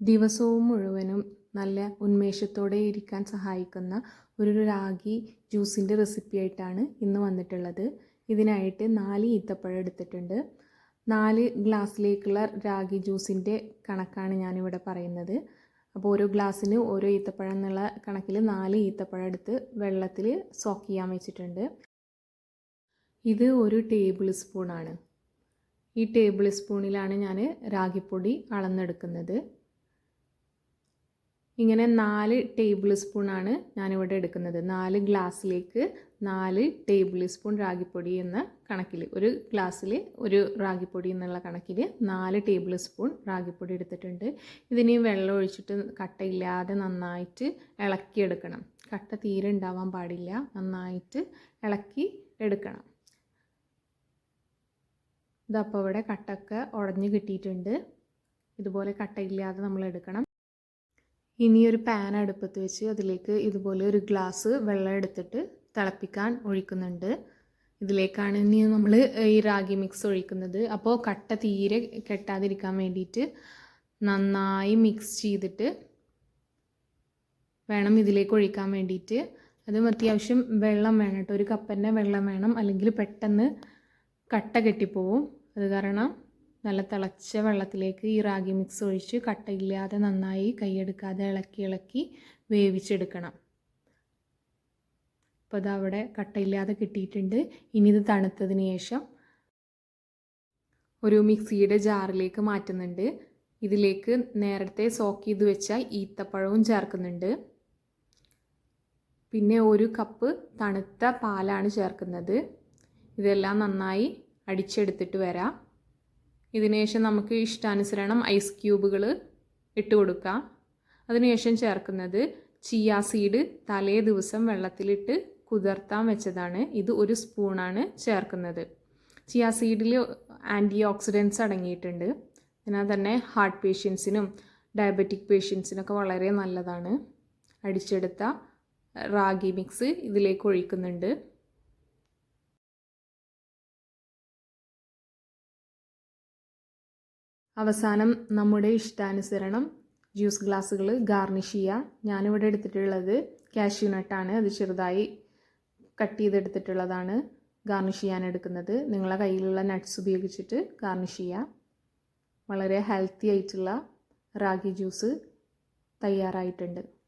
ദിവസവും മുഴുവനും നല്ല ഉന്മേഷത്തോടെ ഇരിക്കാൻ സഹായിക്കുന്ന ഒരു രാഗി ജ്യൂസിന്റെ റെസിപ്പി ആയിട്ടാണ് ഇന്ന് വന്നിട്ടുള്ളത്. ഇതിനായിട്ട് നാല് ഈത്തപ്പഴം എടുത്തിട്ടുണ്ട്. നാല് ഗ്ലാസ്സിലേക്കുള്ള രാഗി ജ്യൂസിന്റെ കണക്കാണ് ഞാനിവിടെ പറയുന്നത്. അപ്പോൾ ഓരോ ഗ്ലാസ്സിന് ഓരോ ഈത്തപ്പഴം എന്നുള്ള കണക്കിൽ നാല് ഈത്തപ്പഴം എടുത്ത് വെള്ളത്തിൽ സോക്ക് ചെയ്യാൻ വെച്ചിട്ടുണ്ട്. ഇത് ഒരു ടേബിൾ സ്പൂണാണ്. ഈ ടേബിൾ സ്പൂണിലാണ് ഞാൻ രാഗിപ്പൊടി അളന്നെടുക്കുന്നത്. ഇങ്ങനെ നാല് ടേബിൾ സ്പൂണാണ് ഞാനിവിടെ എടുക്കുന്നത്. നാല് ഗ്ലാസ്സിലേക്ക് നാല് ടേബിൾ സ്പൂൺ റാഗിപ്പൊടി എന്ന കണക്കിൽ ഒരു ഗ്ലാസ്സിൽ ഒരു റാഗിപ്പൊടി എന്നുള്ള കണക്കിൽ നാല് ടേബിൾ സ്പൂൺ റാഗിപ്പൊടി എടുത്തിട്ടുണ്ട്. ഇതിന് വെള്ളം ഒഴിച്ചിട്ട് കട്ടയില്ലാതെ നന്നായിട്ട് ഇളക്കിയെടുക്കണം. കട്ട തീരെ ഉണ്ടാവാൻ പാടില്ല നന്നായിട്ട് ഇളക്കി എടുക്കണം. ഇതപ്പോൾ ഇവിടെ കട്ടൊക്കെ ഉടഞ്ഞ് കിട്ടിയിട്ടുണ്ട്. ഇതുപോലെ കട്ടയില്ലാതെ നമ്മൾ എടുക്കണം. ഇനി ഒരു പാൻ അടുപ്പത്ത് വെച്ച് അതിലേക്ക് ഇതുപോലെ ഒരു ഗ്ലാസ് വെള്ളം എടുത്തിട്ട് തിളപ്പിക്കാൻ ഒഴിക്കുന്നുണ്ട്. ഇതിലേക്കാണ് ഇനി നമ്മൾ ഈ റാഗി മിക്സ് ഒഴിക്കുന്നത്. അപ്പോൾ കട്ട തീരെ കെട്ടാതിരിക്കാൻ വേണ്ടിയിട്ട് നന്നായി മിക്സ് ചെയ്തിട്ട് വേണം ഇതിലേക്ക് ഒഴിക്കാൻ വേണ്ടിയിട്ട്. അതും അത്യാവശ്യം വെള്ളം വേണം കേട്ടോ. ഒരു കപ്പന്റെ വെള്ളം വേണം. അല്ലെങ്കിൽ പെട്ടെന്ന് കട്ട കെട്ടിപ്പോവും. അത് കാരണം നല്ല തിളച്ച വെള്ളത്തിലേക്ക് ഈ റാഗി മിക്സ് ഒഴിച്ച് കട്ടയില്ലാതെ നന്നായി കൈയെടുക്കാതെ ഇളക്കി ഇളക്കി വേവിച്ചെടുക്കണം. അപ്പോൾ അതവിടെ കട്ടയില്ലാതെ കിട്ടിയിട്ടുണ്ട്. ഇനി ഇത് തണുത്തതിന് ശേഷം ഒരു മിക്സിയുടെ ജാറിലേക്ക് മാറ്റുന്നുണ്ട്. ഇതിലേക്ക് നേരത്തെ സോക്ക് ചെയ്ത് വെച്ച ഈത്തപ്പഴവും ചേർക്കുന്നുണ്ട്. പിന്നെ ഒരു കപ്പ് തണുത്ത പാലാണ് ചേർക്കുന്നത്. ഇതെല്ലാം നന്നായി അടിച്ചെടുത്തിട്ട് വരാം. ഇതിനുശേഷം നമുക്ക് ഇഷ്ടാനുസരണം ഐസ് ക്യൂബുകൾ ഇട്ട് കൊടുക്കാം. അതിനുശേഷം ചേർക്കുന്നത് ചിയ സീഡ് തലേ ദിവസം വെള്ളത്തിലിട്ട് കുതിർത്താൻ വെച്ചതാണ്. ഇത് ഒരു സ്പൂണാണ് ചേർക്കുന്നത്. ചിയ സീഡിൽ ആന്റി ഓക്സിഡൻസ് അടങ്ങിയിട്ടുണ്ട്. അതിനാൽ തന്നെ ഹാർട്ട് പേഷ്യൻസിനും ഡയബറ്റിക് പേഷ്യൻസിനൊക്കെ വളരെ നല്ലതാണ്. അടിച്ചെടുത്ത റാഗി മിക്സ് ഇതിലേക്ക് ഒഴിക്കുന്നുണ്ട്. അവസാനം നമ്മുടെ ഇഷ്ടാനുസരണം ജ്യൂസ് ഗ്ലാസ്സുകൾ ഗാർണിഷ് ചെയ്യുക. ഞാനിവിടെ എടുത്തിട്ടുള്ളത് കാഷ്യൂ നട്ടാണ് അത് ചെറുതായി കട്ട് ചെയ്തെടുത്തിട്ടുള്ളതാണ് ഗാർണിഷ് ചെയ്യാൻ എടുക്കുന്നത്. നിങ്ങളുടെ കയ്യിലുള്ള നട്ട്സ് ഉപയോഗിച്ചിട്ട് ഗാർണിഷ് ചെയ്യുക. വളരെ ഹെൽത്തി ആയിട്ടുള്ള റാഗി ജ്യൂസ് തയ്യാറായിട്ടുണ്ട്.